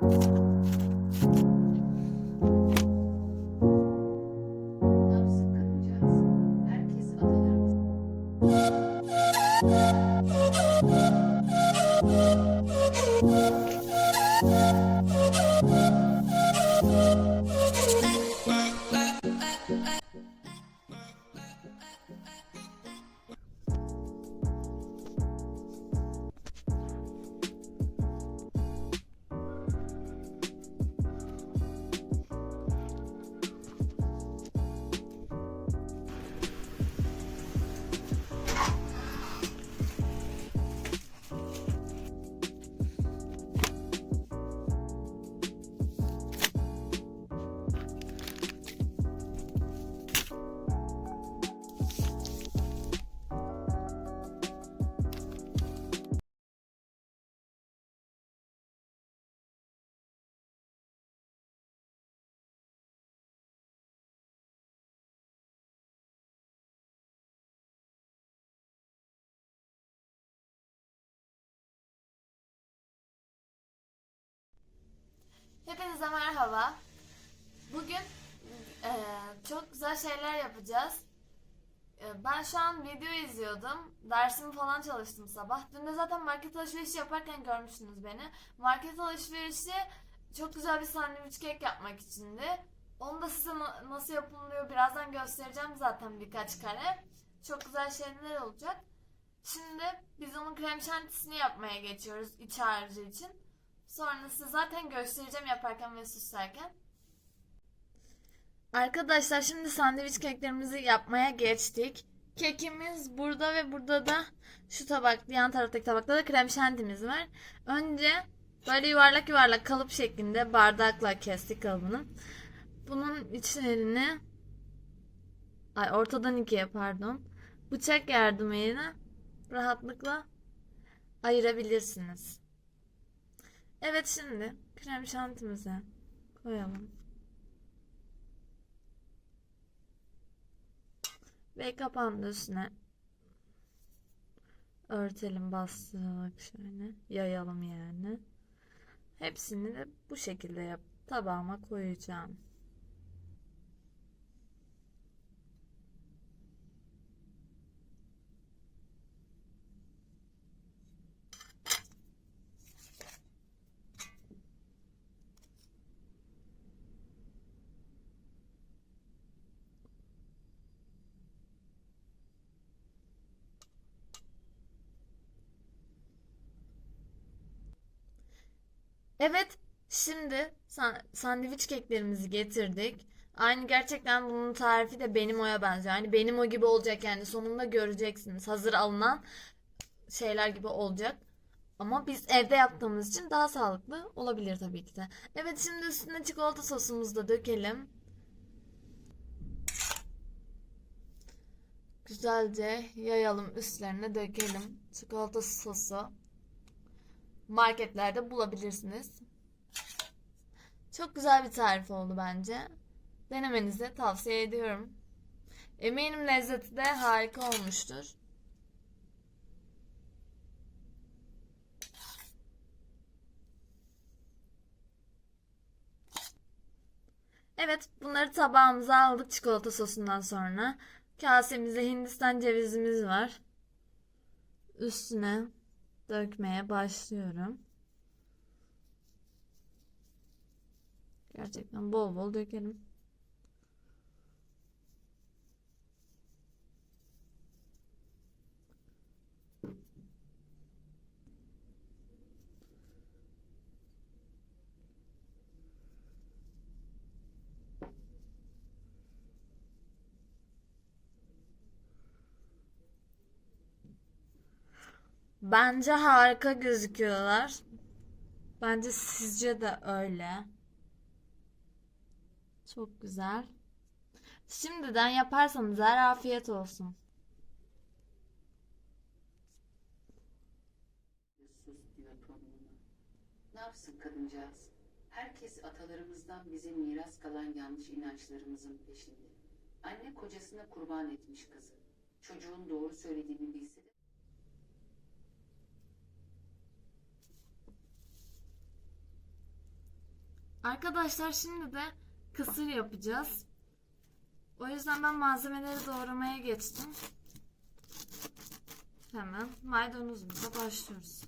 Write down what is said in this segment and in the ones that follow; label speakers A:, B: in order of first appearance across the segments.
A: Thank you.
B: Hepinize merhaba. Bugün eee, çok güzel şeyler yapacağız. Eee, ben şu an video izliyordum. Dersimi falan çalıştım sabah. Dün de zaten market alışverişi yaparken görmüştünüz beni. Market alışverişi çok güzel bir sandviç kek yapmak içindi. Onu da size na- nasıl yapılıyor birazdan göstereceğim zaten birkaç kare. Çok güzel şeyler olacak. Şimdi biz onun krem şantisini yapmaya geçiyoruz iç harcı için. Sonrası zaten göstereceğim yaparken ve süslerken. Arkadaşlar şimdi sandviç keklerimizi yapmaya geçtik. Kekimiz burada ve burada da şu tabak, yan taraftaki tabakta da krem şantimiz var. Önce böyle yuvarlak yuvarlak kalıp şeklinde bardakla kestik kalıbını. Bunun içlerini ay ortadan ikiye pardon. Bıçak yardımıyla rahatlıkla ayırabilirsiniz. Evet şimdi krem şantimize koyalım. Ve kapağını da üstüne örtelim bastırarak şöyle yayalım yani. Hepsini de bu şekilde yap tabağıma koyacağım. Evet, şimdi san- sandviç keklerimizi getirdik. Aynı gerçekten bunun tarifi de benim oya benziyor. Yani benim o gibi olacak yani sonunda göreceksiniz. Hazır alınan şeyler gibi olacak. Ama biz evde yaptığımız için daha sağlıklı olabilir tabii ki de. Evet şimdi üstüne çikolata sosumuzu da dökelim. Güzelce yayalım üstlerine dökelim. Çikolata sosu marketlerde bulabilirsiniz. Çok güzel bir tarif oldu bence. Denemenizi tavsiye ediyorum. Eminim lezzeti de harika olmuştur. Evet, bunları tabağımıza aldık çikolata sosundan sonra. Kasemizde Hindistan cevizimiz var. Üstüne dökmeye başlıyorum. Gerçekten bol bol dökelim. Bence harika gözüküyorlar. Bence sizce de öyle. Çok güzel. Şimdiden yaparsanız her afiyet olsun.
A: Sus diyor torununa. Ne yapsın kadıncağız? Herkes atalarımızdan bize miras kalan yanlış inançlarımızın peşinde. Anne kocasına kurban etmiş kızı. Çocuğun doğru söylediğini bilse de
B: Arkadaşlar şimdi de kısır yapacağız. O yüzden ben malzemeleri doğramaya geçtim. Hemen maydanozumuza başlıyoruz.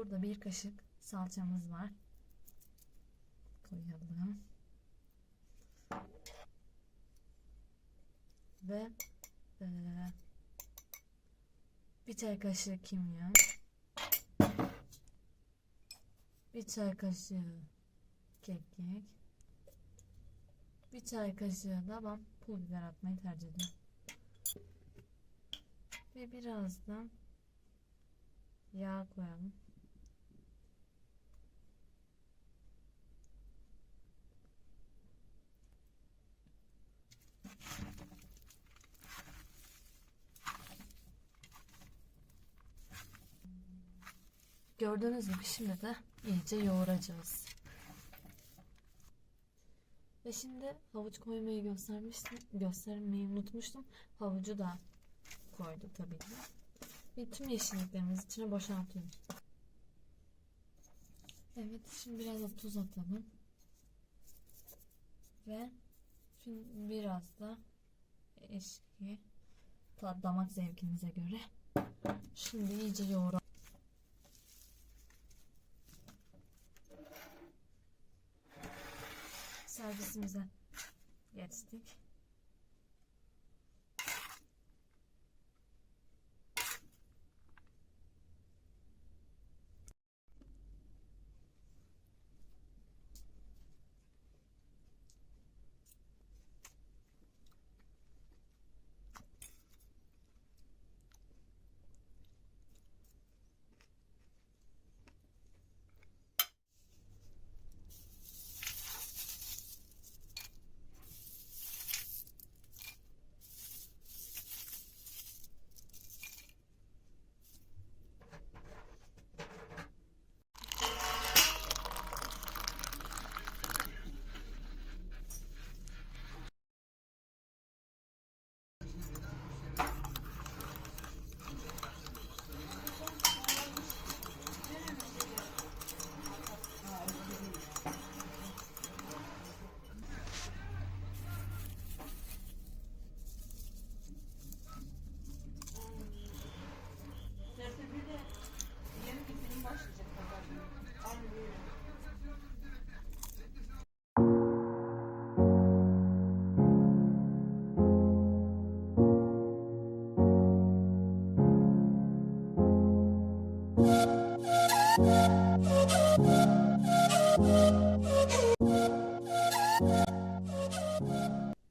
B: Burada bir kaşık salçamız var. Koyalım. Ve eee, bir çay kaşığı kimyon. Bir çay kaşığı kekik. Bir çay kaşığı da ben pul biber atmayı tercih ediyorum. Ve biraz da yağ koyalım. Gördüğünüz gibi şimdi de iyice yoğuracağız. Ve şimdi havuç koymayı göstermiştim. Göstermeyi unutmuştum. Havucu da koyduk tabii ki. Ve tüm yeşilliklerimizi içine boşaltıyoruz. Evet şimdi biraz da tuz atalım. Ve şimdi biraz da eşki damak zevkinize göre. Şimdi iyice yoğuralım. Servisimize geçtik.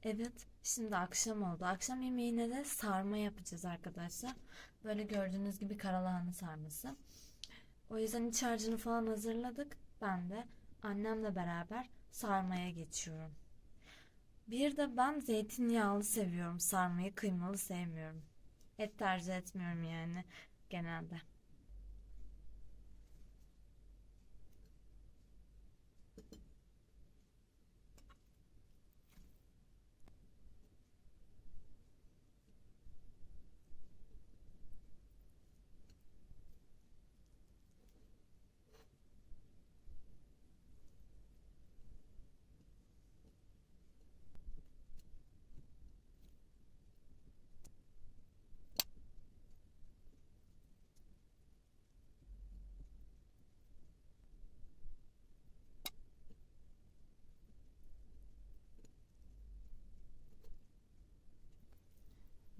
B: Evet, şimdi akşam oldu. Akşam yemeğine de sarma yapacağız arkadaşlar. Böyle gördüğünüz gibi karalahana sarması. O yüzden iç harcını falan hazırladık. Ben de annemle beraber sarmaya geçiyorum. Bir de ben zeytinyağlı seviyorum sarmayı, kıymalı sevmiyorum. Et tercih etmiyorum yani genelde.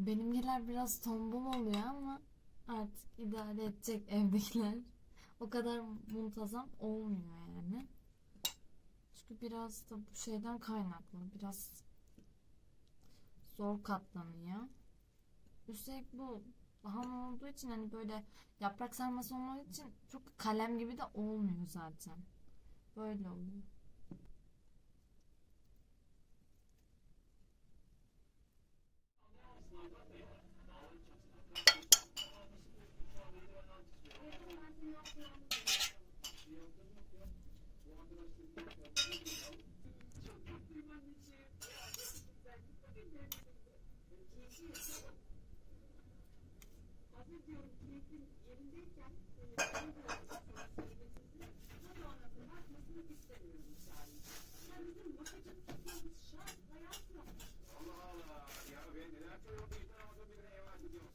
B: Benimkiler biraz tombul oluyor ama artık idare edecek evdekiler. O kadar muntazam olmuyor yani. Çünkü biraz da bu şeyden kaynaklı. Biraz zor katlanıyor. Üstelik bu ham olduğu için hani böyle yaprak sarması olduğu için çok kalem gibi de olmuyor zaten. Böyle oluyor. Allah Allah ya ben neler söylüyorum vicdan azabıyla eyvah gidiyorum.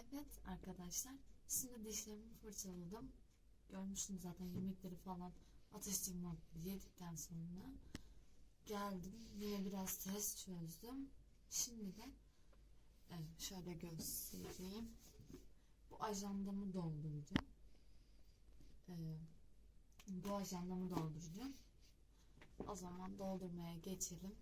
B: Evet arkadaşlar. Şimdi dişlerimi fırçaladım. Görmüştüm zaten yemekleri falan atıştırma yedikten sonra. Geldim. Yine biraz test çözdüm. Şimdi de evet, şöyle göstereyim. Bu ajandamı dolduracağım. Ee, bu ajandamı dolduracağım. O zaman doldurmaya geçelim.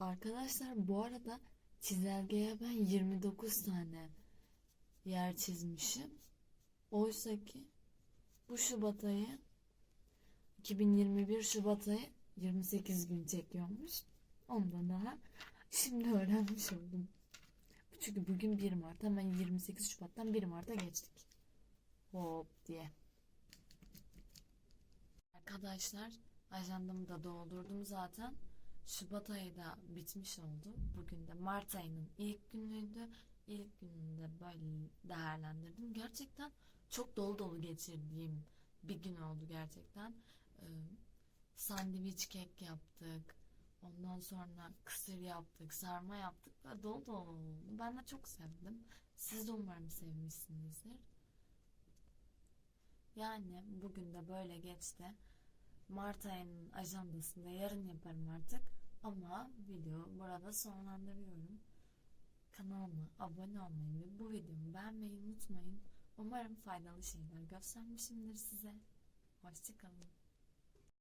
B: Arkadaşlar bu arada çizelgeye ben 29 tane yer çizmişim. Oysa ki bu Şubat ayı 2021 Şubat ayı 28 gün çekiyormuş. Ondan daha şimdi öğrenmiş oldum. Çünkü bugün 1 Mart. Hemen 28 Şubat'tan 1 Mart'a geçtik. Hop diye. Arkadaşlar ajandamı da doldurdum zaten. Şubat ayı da bitmiş oldu. Bugün de Mart ayının ilk günüydü. İlk gününde böyle değerlendirdim. Gerçekten çok dolu dolu geçirdiğim bir gün oldu gerçekten. Ee, sandviç kek yaptık. Ondan sonra kısır yaptık, sarma yaptık ve dolu dolu oldu. Ben de çok sevdim. Siz de umarım sevmişsinizdir. Yani bugün de böyle geçti. Mart ayının ajandasında yarın yaparım artık. Ama video burada sonlandırıyorum. Kanalıma abone olmayı ve bu videomu beğenmeyi unutmayın. Umarım faydalı şeyler göstermişimdir size. Hoşçakalın.